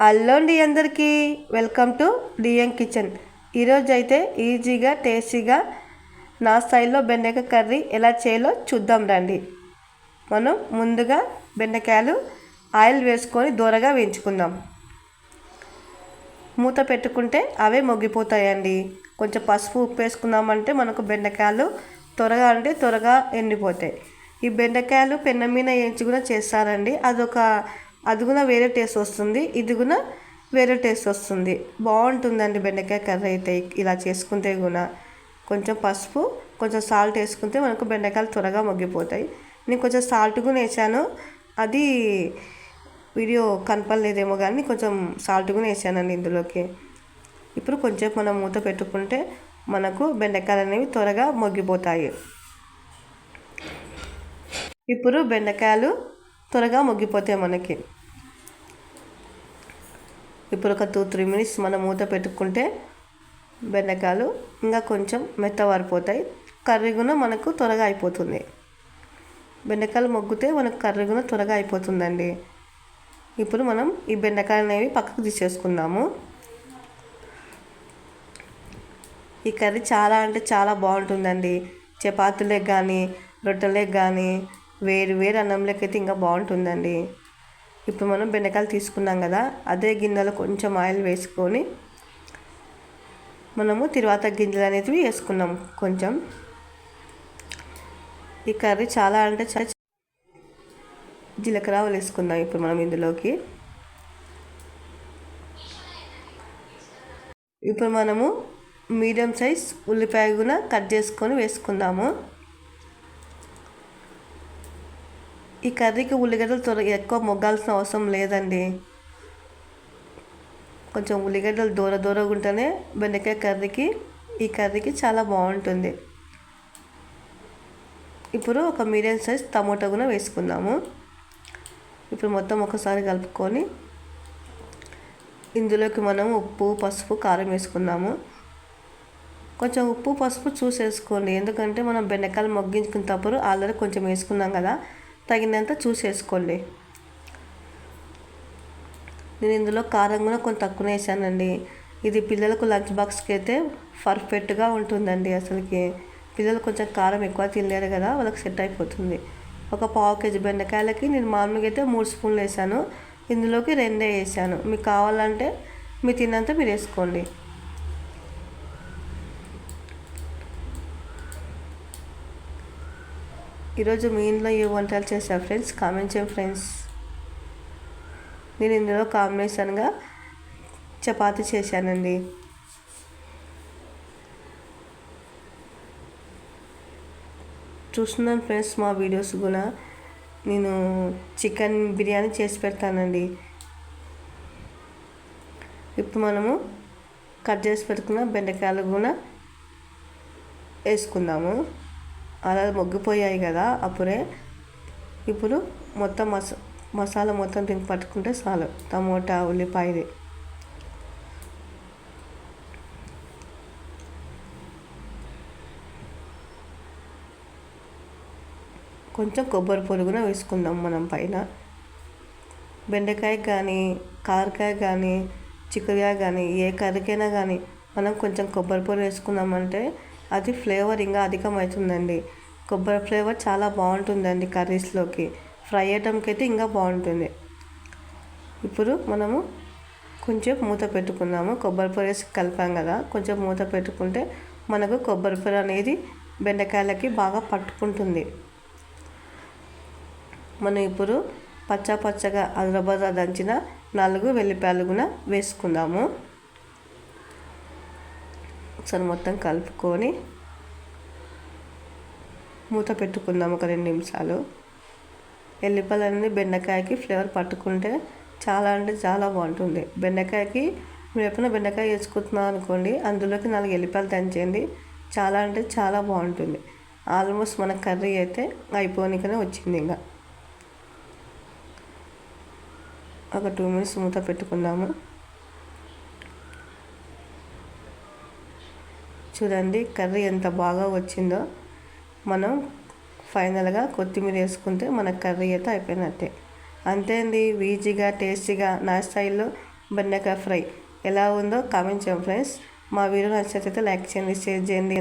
అల్లోండి అందరికీ. Welcome to DM kitchen. ఈరోజు అయితే ఈజీగా టేస్టీగా నా స్టైల్లో బెండకాయ కర్రీ ఎలా చేయాలో చూద్దాం రండి. మనం ముందుగా బెండకాయలు ఆయిల్ వేసుకొని దూరగా వేయించుకుందాం. మూత పెట్టుకుంటే అవే మొగ్గిపోతాయండి. కొంచెం పసుపు ఉప్పు వేసుకున్నామంటే మనకు బెండకాయలు త్వరగా అంటే త్వరగా ఎండిపోతాయి. ఈ బెండకాయలు పెన్న మీద వేయించి కూడా చేస్తారండి. అదొక అది కూడా వేరే టేస్ట్ వస్తుంది ఇది కూడా వేరే టేస్ట్ వస్తుంది. బాగుంటుందండి బెండకాయ కర్రీ అయితే ఇలా చేసుకుంటే కూడా కొంచెం పసుపు కొంచెం సాల్ట్ వేసుకుంటే మనకు బెండకాయలు త్వరగా మగ్గిపోతాయి. నేను కొంచెం సాల్ట్ కూడా వేసాను. అది వీడియో కనపడలేదేమో కానీ కొంచెం సాల్ట్ కూడా వేసానండి ఇందులోకి. ఇప్పుడు కొంచెం మనం మూత పెట్టుకుంటే మనకు బెండకాయలు అనేవి త్వరగా మొగ్గిపోతాయి. ఇప్పుడు బెండకాయలు త్వరగా మొగ్గిపోతాయి మనకి. ఇప్పుడు ఒక టూ త్రీ మినిట్స్ మనం మూత పెట్టుకుంటే బెండకాయలు ఇంకా కొంచెం మెత్తవారిపోతాయి. కర్రీ కూడా మనకు త్వరగా అయిపోతుంది. బెండకాయలు మొగ్గితే మనకు కర్రీ కూడా త్వరగా అయిపోతుందండి. ఇప్పుడు మనం ఈ బెండకాయలు అనేవి పక్కకు తీసేసుకుందాము. ఈ కర్రీ చాలా అంటే చాలా బాగుంటుందండి. చపాతీలకు కానీ రొట్టెలకు కానీ వేరు వేరు అన్నంలోకి అయితే ఇంకా బాగుంటుందండి. ఇప్పుడు మనం బెండకాయలు తీసుకున్నాం కదా అదే గిన్నెలో కొంచెం ఆయిల్ వేసుకొని మనము తిరువాత గింజలు అనేవి వేసుకున్నాం కొంచెం. ఈ కర్రీ చాలా అంటే చాలా జీలకర్ర వేసుకుందాం ఇప్పుడు మనం ఇందులోకి. ఇప్పుడు మనము మీడియం సైజ్ ఉల్లిపాయ కూడా కట్ చేసుకొని వేసుకుందాము. ఈ కర్రీకి ఉల్లిగడ్డలు త్వరగా ఎక్కువ మొగ్గాల్సిన అవసరం లేదండి. కొంచెం ఉల్లిగడ్డలు దూర దూరగా ఉంటేనే బెండకాయ కర్రీకి ఈ కర్రీకి చాలా బాగుంటుంది. ఇప్పుడు ఒక మీడియం సైజ్ టమోటా కూడా వేసుకుందాము. ఇప్పుడు మొత్తం ఒకసారి కలుపుకొని ఇందులోకి మనం ఉప్పు పసుపు కారం వేసుకుందాము. కొంచెం ఉప్పు పసుపు చూసేసుకోండి. ఎందుకంటే మనం బెండకాయలు మొగ్గించుకునేటప్పుడు ఆల్రెడీ కొంచెం వేసుకున్నాం కదా. తగినంత చూసేసుకోండి నేను ఇందులో కారం కూడా కొంచెం తక్కువ వేసానండి. ఇది పిల్లలకు లంచ్ బాక్స్కి అయితే పర్ఫెక్ట్గా ఉంటుందండి అసలుకి. పిల్లలు కొంచెం కారం ఎక్కువ తినలేరు కదా వాళ్ళకి సెట్ అయిపోతుంది. ఒక పావు కేజీ బెండకాయలకి నేను మామూలుగా అయితే మూడు స్పూన్లు వేసాను. ఇందులోకి రెండే వేసాను. మీకు కావాలంటే మీరు తిన్నంత మీరు వేసుకోండి. ఈరోజు మీ ఇంట్లో ఏ వంటలు చేశారు ఫ్రెండ్స్? కామెంట్ చేయండి ఫ్రెండ్స్. నేను ఇందులో కాంబినేషన్గా చపాతి చేశానండి. చూస్తున్నాను ఫ్రెండ్స్ మా వీడియోస్ కూడా. నేను చికెన్ బిర్యానీ చేసి పెడతానండి. ఇప్పుడు మనము కట్ చేసి పెట్టుకున్న బెండకాయలు కూడా వేసుకుందాము. అలా మొగ్గిపోయాయి కదా అప్పుడే ఇప్పుడు మొత్తం మస మసాలా మొత్తం దీనికి పట్టుకుంటే చాలు. టమోటా ఉల్లిపాయది కొంచెం కొబ్బరి పొరుగున వేసుకుందాం మనం పైన. బెండకాయ కానీ కారకాయ కానీ చిక్కుడుకాయ కానీ ఏ కర్రీకైనా కానీ మనం కొంచెం కొబ్బరి పొడి వేసుకున్నామంటే అది ఫ్లేవర్ ఇంకా అధికమవుతుందండి కొబ్బరి ఫ్లేవర్ చాలా బాగుంటుందండి కర్రీస్లోకి. ఫ్రై ఐటమ్కి అయితే ఇంకా బాగుంటుంది. ఇప్పుడు మనము కొంచెం మూత పెట్టుకున్నాము. కొబ్బరి పొడి వేసి కలిపాం కదా కొంచెం మూత పెట్టుకుంటే మనకు కొబ్బరి పొడి అనేది బెండకాయలకి బాగా పట్టుకుంటుంది. మనం ఇప్పుడు పచ్చ పచ్చగా అదరబద దంచిన నాలుగు వెల్లిపాయలు కూడా వేసుకుందాము. ఒకసారి మొత్తం కలుపుకొని మూత పెట్టుకుందాం ఒక రెండు నిమిషాలు. ఎల్లిపల్లి అనేది బెండకాయకి ఫ్లేవర్ పట్టుకుంటే చాలా అంటే చాలా బాగుంటుంది. బెండకాయకి మీరు ఎప్పుడైనా బెండకాయ వేసుకుంటున్నాం అనుకోండి అందులోకి నాలుగు ఎల్లిపాయలు దంచేయండి. చాలా అంటే చాలా బాగుంటుంది. ఆల్మోస్ట్ మన కర్రీ అయితే అయిపోనికనే వచ్చింది ఇంకా. ఒక టూ మినిట్స్ మూత పెట్టుకుందాము. చూడండి కర్రీ ఎంత బాగా వచ్చిందో. మనం ఫైనల్గా కొత్తిమీర వేసుకుంటే మన కర్రీ అయితే అయిపోయినట్టే. అంతే అండి ఈజీగా టేస్టీగా నా స్టైల్లో బెండకాయ ఫ్రై ఎలా ఉందో కామెంట్ చేయండి ఫ్రెండ్స్. మా వీడియో నచ్చినట్లయితే లైక్ చేయండి షేర్ చేయండి.